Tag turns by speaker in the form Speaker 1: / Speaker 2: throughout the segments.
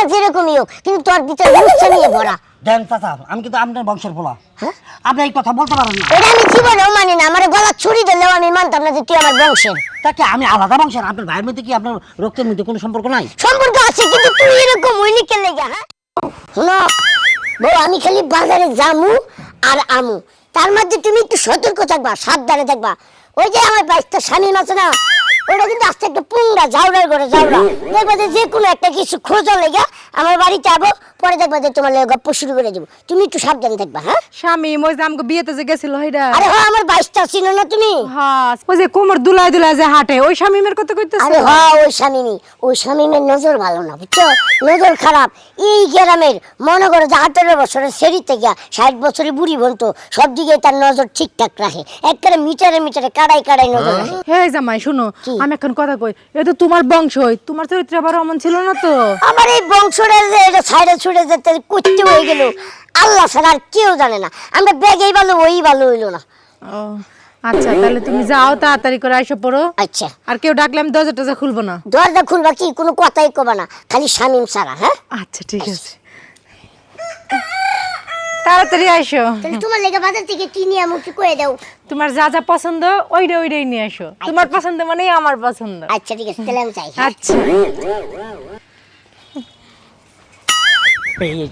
Speaker 1: চেহারাটা যেরকমই হোক কিন্তু তোর ভিতরে লুচ্ছা নিয়ে ভরা
Speaker 2: দেন চাচা আমি কিন্তু আপনার বংশের পোলা।
Speaker 1: হ্যাঁ?
Speaker 2: আপনি এই কথা বলতে পারেন না।
Speaker 1: এটা আমি জীবনেও মানি না আমার গলা ছুরি ধরলেও আমি মানতাম না যে তুই আমার বংশের।
Speaker 2: তাকে আমি আলাদা বংশের? আপনার ভাইয়ের মধ্যে কি আপনার রক্তের মধ্যে কোনো সম্পর্ক নাই?
Speaker 1: সম্পর্ক আছে কিন্তু তুই এরকম হইলি কে লেগে হ্যাঁ? শোনো বউ আমি খালি বাজারে জামু আর আমু। তার মধ্যে তুমি একটু সতর্ক থাকবা সাবধানে থাকবা। ওই যে আমার বাইশটা স্বামী আছে না ওটা কিন্তু আস্তে পুংরা জাউরার করে দেখবা যে যে কোনো একটা কিছু খোঁজা লেগে আমার বাড়িতে যাব পরে দেখবা যে তোমার লেগে গপ্প শুরু করে দেবো। তুমি একটু সাবধানে থাকবা হ্যাঁ?
Speaker 3: স্বামী ওই যে আমাকে বিয়েতে যে গেছিল হইরা
Speaker 1: আরে হ্যাঁ আমার বাইশটা ছিল না তুমি?
Speaker 3: হ্যাঁ ওই যে কোমর দুলাই দুলাই যে হাঁটে ওই স্বামীমের কথা কইতেছে?
Speaker 1: আরে হ্যাঁ ওই স্বামী ওই স্বামীমের নজর ভালো না বুঝছ? নজর খারাপ। এই গ্রামের মনে করো যে আঠারো বছরের সেরি থেকে ষাট বছরের বুড়ি বলতো সব দিকে তার নজর ঠিকঠাক রাখে। একবারে মিটারে মিটারে কাড়াই কাড়াই নজর রাখে।
Speaker 3: হে জামাই শুনো
Speaker 1: কি?
Speaker 3: আমি এখন কথা কই এ তো তোমার বংশই তোমার চরিত্র আবার অমন ছিল না তো?
Speaker 1: আমার এই বংশটা যে এটা ছাইড়ে ছুড়ে যেতে কুত্তে হয়ে গেল আল্লাহ ছাড়া আর কেউ জানে না। আমরা ব্যাগেই ভালো ওই ভালো হইল না।
Speaker 3: ও আচ্ছা তাহলে তুমি যাও তাড়াতাড়ি করে আইসো পড়ো।
Speaker 1: আচ্ছা।
Speaker 3: আর কেউ ডাকলে আমি দরজা টরজা খুলবো না।
Speaker 1: দরজা খুলবা কি? কোনো কথাই কবা না খালি স্বামীম সারা হ্যাঁ?
Speaker 3: আচ্ছা ঠিক আছে। তাড়াতাড়ি আইসো।
Speaker 1: তাহলে তোমার লেগে বাজার থেকে দাও।
Speaker 3: তোমার যা যা পছন্দ ওইটা ওইটাই নিয়ে আসো। তোমার পছন্দ মানে আমার পছন্দ।
Speaker 1: আচ্ছা ঠিক আছে তাহলে আমি চাই হ্যাঁ?
Speaker 3: আচ্ছা।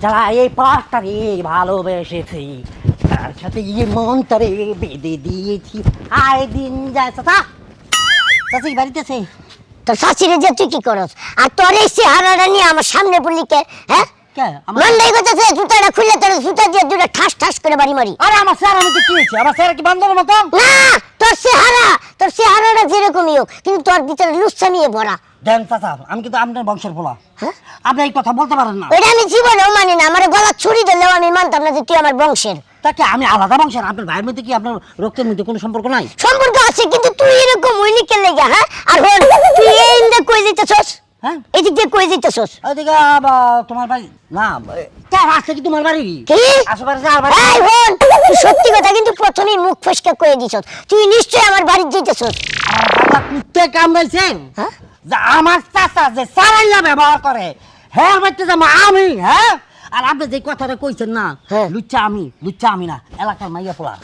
Speaker 2: যারা এই পাঁচটারে ভালোবেসেছি। তার সাথে এই মনটারে বেঁধে দিয়েছি। আয় দিন যায় চাচা। চাচি বাড়িতে
Speaker 1: তোর শাশুড়ি যে তুই কি করস? আর তোর এই চেহারাটা নিয়ে আমার সামনে পড়লি কে হ্যাঁ?
Speaker 2: কে? আমার
Speaker 1: করতেছে জুতাটা খুললে তোর জুতা দিয়ে দুটো ঠাস ঠাস করে বাড়ি মারি।
Speaker 2: আরে আমার স্যার আমাকে কি হয়েছে? আমার স্যার কি বান্ধবের মতো
Speaker 1: না তোর চেহারা তোর চেহারাটা যেরকমই হোক কিন্তু তোর ভিতরে লুচ্ছা নিয়ে ভরা।
Speaker 2: দেন চাচা আমি কিন্তু আপনার বংশের পোলা।
Speaker 1: হ্যাঁ?
Speaker 2: আপনি এই কথা বলতে পারেন না।
Speaker 1: ওইটা আমি জীবনেও মানি না আমার গলা ছুরি ধরলেও আমি মানতাম না যে তুই আমার বংশের।
Speaker 2: তাকে আমি আলাদা বংশের? আপনার ভাইয়ের মধ্যে কি আপনার রক্তের মধ্যে কোনো সম্পর্ক নাই?
Speaker 1: সম্পর্ক আছে কিন্তু তুই এরকম হইলি কে লেগে হ্যাঁ? আর তুই এই ইন্দা কই দিতেছস
Speaker 2: হ্যাঁ?
Speaker 1: এদিক দিয়ে কই দিতেছস
Speaker 2: ওইদিকে তোমার বাড়ি? না কে আসছে কি তোমার বাড়ি?
Speaker 1: কি?
Speaker 2: আশেপাশে যার বাড়ি।
Speaker 1: এই হন তুই সত্যি কথা কিন্তু প্রথমেই মুখ ফসকে কয়ে দিছস। তুই নিশ্চয়ই আমার বাড়ি যেতেছস
Speaker 2: বাবা কুত্তে কামড়াইছেন?
Speaker 1: হ্যাঁ?
Speaker 2: আমার চাচা যে সারাইয়া ব্যবহার করে হ্যাঁ বাচ্চা জামা আমি হ্যাঁ? আর আপনি যে কথাটা কইছেন না
Speaker 1: হ্যাঁ।
Speaker 2: লুচ্চা আমি লুচ্চা আমি না এলাকার মাইয়া পোলা।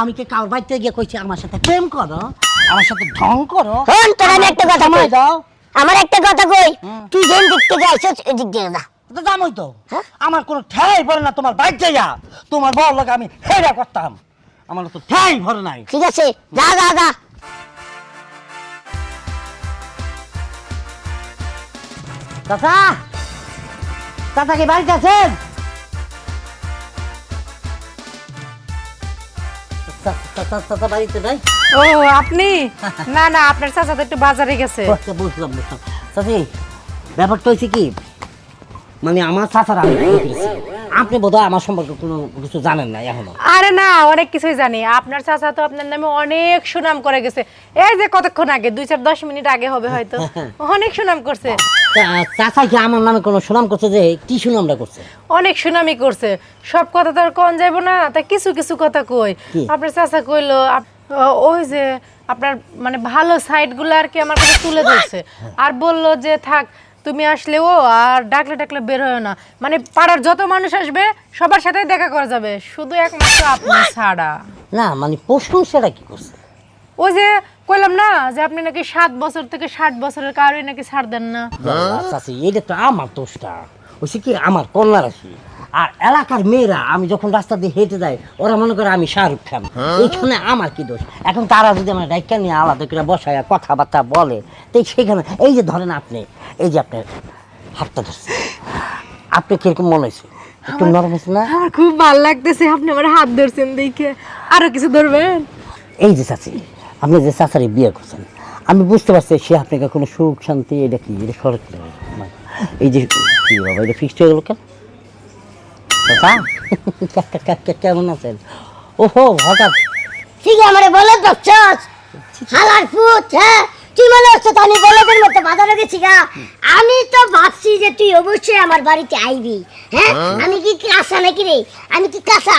Speaker 2: আমি কি কার বাড়িতে গিয়ে কইছি আমার সাথে প্রেম করো আমার সাথে ঢং করো?
Speaker 1: তোর আমি একটা কথা
Speaker 2: দাও।
Speaker 1: আমার একটা কথা কই? তুই যেন দিক থেকে আইছস এদিক দিয়ে যা।
Speaker 2: তো জানোই তো।
Speaker 1: হ্যাঁ?
Speaker 2: আমার কোনো ঠাই ভরে না তোমার বাইক যাইয়া তোমার বড় লোক আমি হেরা করতাম। আমার তো ঠাই ভরে নাই।
Speaker 1: ঠিক আছে যা যা যা।
Speaker 2: দাদা দাদা কি বাড়িতে আছেন? চাচা বাড়িতে নাই?
Speaker 3: ও আপনি? না না আপনার চাচা তো একটু বাজারে গেছে।
Speaker 2: আচ্ছা, বুঝলাম বুঝলাম। চাচি ব্যাপারটা হয়েছে কি? মানে আমার চাচার আমি আপনি বোধহয় আমার সম্পর্কে কোনো কিছু জানেন না এখনও।
Speaker 3: আরে না অনেক কিছুই জানি। আপনার চাচা তো আপনার নামে অনেক সুনাম করে গেছে। এই যে কতক্ষণ আগে দুই চার দশ মিনিট আগে হবে হয়তো। অনেক সুনাম করছে।
Speaker 2: চাচা কি আমার নামে কোনো সুনাম করছে যে কি সুনামটা করছে?
Speaker 3: অনেক সুনামি করছে। সব কথা তো আর কন যাইব না। তা কিছু কিছু কথা কই। আপনার চাচা কইলো ওই যে আপনার মানে ভালো সাইডগুলো আর কি আমার কাছে তুলে ধরছে। আর বলল যে থাক তুমি আসলে ও আর ডাকলে ডাকলে বের হয় না। মানে পাড়ার যত মানুষ আসবে সবার সাথে দেখা করা যাবে। শুধু একমাত্র আপনি ছাড়া।
Speaker 2: না মানে প্রশংসাটা কি করছে?
Speaker 3: ওই যে কইলাম না যে আপনি নাকি সাত বছর থেকে ষাট বছরের কারোই নাকি ছাড় দেন না।
Speaker 2: চাচি এটা তো আমার দোষটা। হচ্ছে কি আমার কন্যা রাশি আর এলাকার মেয়েরা আমি যখন রাস্তা দিয়ে হেঁটে যাই ওরা মনে করে আমি শাহরুখ খান। এইখানে আমার কি দোষ? এখন তারা যদি আমার ডাইকা নিয়ে আলাদা করে বসায় কথাবার্তা বলে তো সেখানে এই যে ধরেন আপনি এই যে আপনার হাতটা ধরছে। আপনি কীরকম মনে হয়েছে একটু নরম হয়েছে না?
Speaker 3: আমার খুব ভালো লাগতেছে আপনি আমার হাত ধরছেন দেখে। আরও কিছু ধরবেন?
Speaker 2: এই যে চাচি আপনি যে চাচারি বিয়ে করছেন আমি বুঝতে পারছি সে আপনাকে কোনো সুখ শান্তি এটা কি? এটা সরক এই যে কি বাবা এটা ফিক্সড হয়ে গেল কেন? কেমন আছেন? ওহো হঠাৎ।
Speaker 1: ঠিক আমারে বলে দচ্ছস হালার ফুট হ্যাঁ? তুই মনে হচ্ছে তো আমি বলদের মতো বাজারে গেছি গা? আমি তো ভাবছি যে তুই অবশ্যই আমার বাড়িতে আইবি হ্যাঁ? আমি কি কাঁচা নাকি রে? আমি কি কাঁচা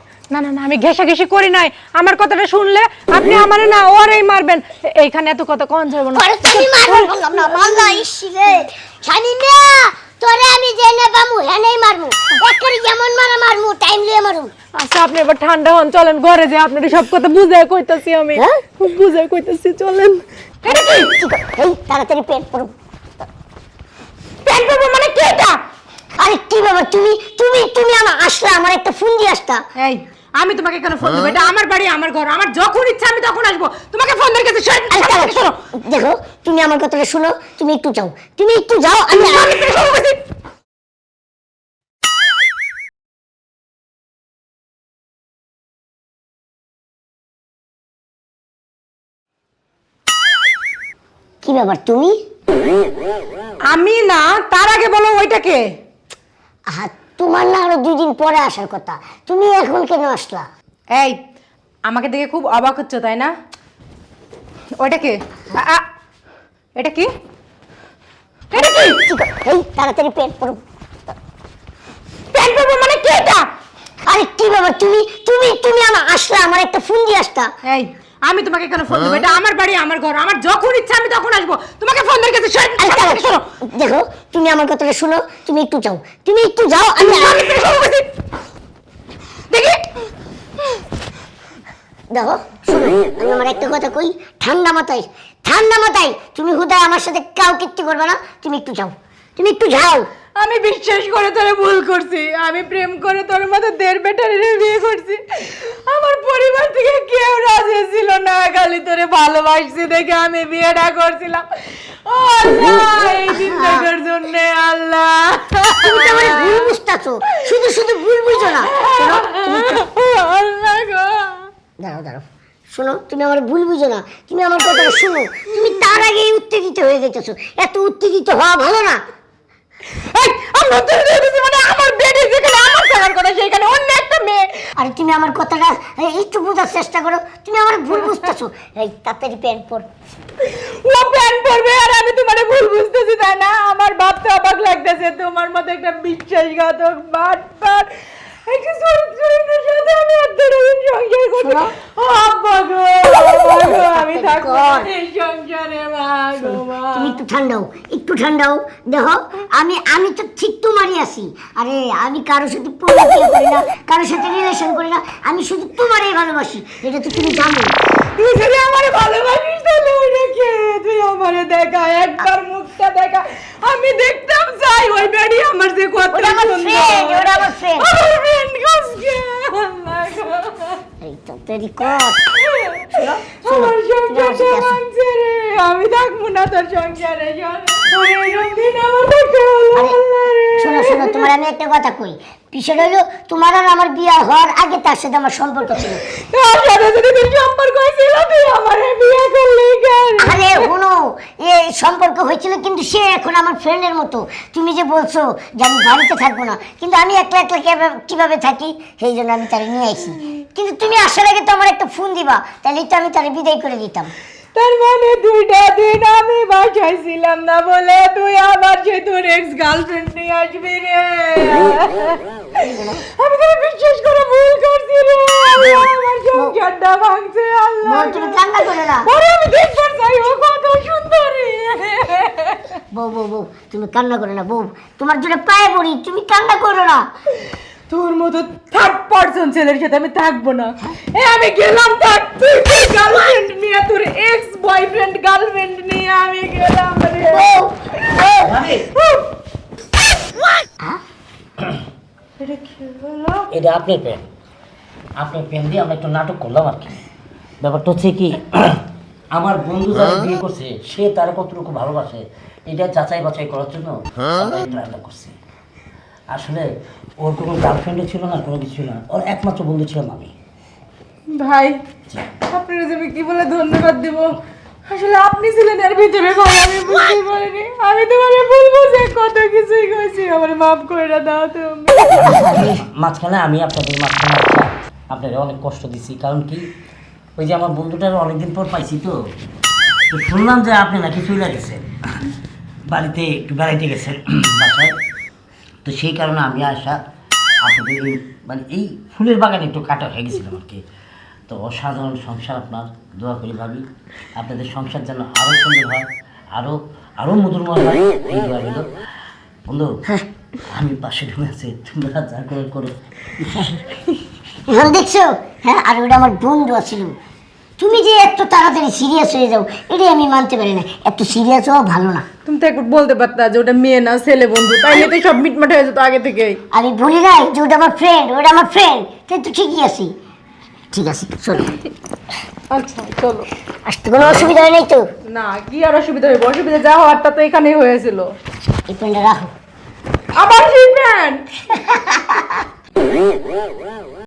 Speaker 1: না না
Speaker 3: না আমি ঘেঁষাঘেঁষি করি নাই। আমার কথাটা শুনলে আপনি আমারে না ওরেই মারবেন। এইখানে এত কথা কন যাবে না।
Speaker 1: পরে তুমি বললাম না মাল্লা ইসি রে। জানি না তোরে আমি জেনে পামু হেনেই মারমু। একবারে যেমন মারা মারমু টাইম লিয়ে মারমু।
Speaker 3: আচ্ছা আপনি এবার ঠান্ডা হন চলেন ঘরে যে আপনার সব কথা বুঝাই কইতাছি আমি।
Speaker 1: হ্যাঁ?
Speaker 3: বুঝাই কইতাছি চলেন।
Speaker 1: তাড়াতাড়ি পেট পড়ো
Speaker 3: প্যান্ট পরবো মানে কি এটা?
Speaker 1: আরে কি বাবা তুমি তুমি তুমি আমার আসলা আমার একটা ফোন দিয়ে আসতা।
Speaker 3: এই আমি তোমাকে কেন ফোন দেবো? এটা আমার বাড়ি আমার ঘর। আমার যখন ইচ্ছা আমি তখন আসব। তোমাকে ফোন দিয়ে গেছে
Speaker 1: শোনো। দেখো তুমি আমার কথাটা শোনো তুমি একটু যাও। তুমি একটু যাও আমি কি ব্যাপার তুমি?
Speaker 3: আমি না তার আগে বলো ওইটাকে
Speaker 1: আহা তোমার না আরও দুই দিন পরে আসার কথা। তুমি এখন কেন আসলা?
Speaker 3: এই আমাকে দেখে খুব অবাক হচ্ছে তাই না? ওইটা কে? আ- আ- এটা কি? এটা কি?
Speaker 1: এই তাড়াতাড়ি পেট পড়ো
Speaker 3: প্যান্ট পরবো মানে কি এটা?
Speaker 1: আরে কি ব্যাপার? তুমি তুমি তুমি আমার আসলা আমার একটা ফোন দিয়ে আসতা।
Speaker 3: এই আমি তোমাকে কেন ফোন দেবো? এটা আমার বাড়ি আমার ঘর। আমার যখন ইচ্ছা আমি তখন আসব। তোমাকে ফোন গেছে
Speaker 1: আরে
Speaker 3: শোনো
Speaker 1: দেখো তুমি আমার কথাটা শোনো তুমি একটু যাও। তুমি একটু যাও আমি
Speaker 3: দেখি।
Speaker 1: দেখো শোনো আমি আমার একটা কথা কই ঠান্ডা মাথায় ঠান্ডা মাথায় তুমি হুদায় আমার সাথে কাউ কিচ্ছু করবে না তুমি একটু যাও। তুমি একটু যাও।
Speaker 3: আমি বিশ্বাস করে তোরে ভুল করছি। আমি প্রেম করে তোর মতো দেড় বেটারে বিয়ে করছি। আমার পরিবার থেকে কেউ রাজি ছিল না খালি তোরে ভালোবাসছি দেখে আমি বিয়েটা করছিলাম। ও আল্লাহ এই দিন দেখার জন্য আল্লাহ।
Speaker 1: তুমি তো আমার ভুল বুঝতেছো। শুধু শুধু ভুল বুঝো না।
Speaker 3: আল্লাহ গো।
Speaker 1: দাঁড়াও দাঁড়াও। শোনো তুমি আমার ভুল বুঝো না। তুমি আমার কথা শোনো। তুমি তার আগেই উত্তেজিত হয়ে যেতেছো। এত উত্তেজিত হওয়া ভালো না। আর তুমি আমার কথাটা একটু বোঝার চেষ্টা করো। তুমি আমার ভুল বুঝতেছো। এই তাড়াতাড়ি প্যান্ট পর।
Speaker 3: ও প্যান পরবে আর আমি তোমার ভুল বুঝতেছি তাই না? আমার ভাবতে অবাক লাগতেছে তোমার মতো একটা বিশ্বাসঘাতক বাটপার। একটা
Speaker 1: তুমি একটু ঠান্ডাও একটু ঠান্ডাও। দেখো আমি আমি তো ঠিক তোমারই আছি। আরে আমি কারোর সাথে প্রেম বিয়ে করি না কারোর সাথে রিলেশন করি না। আমি শুধু তোমারই ভালোবাসি এটা তো তুমি জানো
Speaker 3: তুই যদি আমার ভালোবাসিস তাহলে ওইটা কে? তুই আমারে দেখা একবার মুখটা দেখা। আমি দেখতাম চাই ওই বেড়ি আমার যে কত সুন্দর।
Speaker 1: ওটা আমার friend।
Speaker 3: আমার friend কাজকে, আল্লাহ
Speaker 1: এই তো তেরি কর।
Speaker 3: আমার সংসার আমি থাকব না তোর সংসারে চল এরকম দিন আমার দেখতে হলো
Speaker 1: আরে,
Speaker 3: আল্লাহ রে।
Speaker 1: শোনো শোনো তোমার আমি একটা কথা কই? বিষয়টা হলো তোমার আর আমার বিয়ে হওয়ার আগে তার সাথে আমার সম্পর্ক ছিল।
Speaker 3: তোর সাথে যদি তোর সম্পর্ক হয়েছিল তুই আমারে বিয়ে করলি কেন?
Speaker 1: আরে শোনো এ সম্পর্ক হয়েছিল কিন্তু সে এখন আমার ফ্রেন্ডের মতো। তুমি যে বলছো যে আমি বাড়িতে থাকব না কিন্তু আমি একলা একলা কিভাবে- কীভাবে থাকি? সেই জন্য আমি তারে নিয়ে আসি কিন্তু তুমি আসার আগে তো আমার একটা ফোন দিবা তাহলে তো আমি তারে বিদায় করে দিতাম।
Speaker 3: তার মানে দুইটা দিন আমি বাসায় ছিলাম না বলে তুই আবার সে তোর এক্স গার্লফ্রেন্ড নিয়ে আসবি রে। আমি তোর বিশ্বাস করে ভুল করছি রে। আমার সংসারটা ভাঙছে আল্লাহ।
Speaker 1: তুমি কান্না করো না।
Speaker 3: পরে আমি দেখবার চাই ও কত সুন্দরী।
Speaker 1: বউ বউ বউ তুমি কান্না করো না বউ। তোমার জন্য পায়ে পড়ি তুমি কান্না করো না।
Speaker 3: তোর মতো থার্ড পার্সন ছেলের সাথে আমি থাকব না। এ আমি গেলাম থাক তুই গার্লফ্রেন্ড নিয়ে তোর এক্স বয়ফ্রেন্ড গার্লফ্রেন্ড নিয়ে আমি গেলাম রে। এটা কি হলো?
Speaker 2: এটা আপনার পেন আপনার পেন দিয়ে আমরা একটু নাটক করলাম আর কি। ব্যাপারটা হচ্ছে কি আমার বন্ধু যারা বিয়ে করছে সে তার কতটুকু ভালোবাসে এটা যাচাই বাছাই করার জন্য করছি। আসলে ওর কোনো গার্লফ্রেন্ডও ছিল না কোনো কিছু ছিল না। ওর একমাত্র বন্ধু ছিলাম আমি।
Speaker 3: ভাই আপনার যে আমি কি বলে ধন্যবাদ দেব? আসলে আপনি ছিলেন এর ভিতরে ভাই আমি বুঝতে পারিনি। আমি তোমারে বলব যে কত কিছুই কইছি আমার মাফ করে দাও তুমি
Speaker 2: মাঝখানে আমি আপনাদের মাঝখানে। আপনাদের অনেক কষ্ট দিছি কারণ কি? ওই যে আমার বন্ধুটার অনেকদিন পর পাইছি তো। তো শুনলাম যে আপনি নাকি চলে গেছেন। বাড়িতে একটু বেড়াইতে গেছেন বাসায়। তো সেই কারণে আমি আসা আপনাদের এই মানে এই ফুলের বাগানে একটু কাটা হয়ে গেছিলাম আর কি। তো অসাধারণ সংসার আপনার দোয়া করি ভাবি। আপনাদের সংসার যেন আরও সুন্দর হয় আরও আরও মধুরময় হয় এই দোয়া রইল। বন্ধু আমি পাশে ঢুকে আছি তোমরা যা করে। করো
Speaker 1: দেখছ? হ্যাঁ আর ওটা আমার বন্ধু ছিল তুমি যে এত তাড়াতাড়ি সিরিয়াস হয়ে যাও এটাই আমি মানতে পারি না। এত সিরিয়াস হওয়া ভালো না।
Speaker 3: তুমি তো একবার বলতে পারতা যে ওটা মেয়ে না ছেলে বন্ধু তাইলে তো সব মিটমাট হয়ে যেত আগে থেকেই।
Speaker 1: আমি বলি নাই যে ওটা আমার ফ্রেন্ড ওটা আমার ফ্রেন্ড তাই তো ঠিকই আছি। ঠিক আছে চলো।
Speaker 3: আচ্ছা চলো।
Speaker 1: আসতে কোনো অসুবিধা নাই তো?
Speaker 3: না কি আর অসুবিধা হইব? অসুবিধা যা হওয়ারটা তো এখানেই হয়েছিল।
Speaker 1: এই পেনটা রাখো।
Speaker 3: আবার সেই প্যান্ট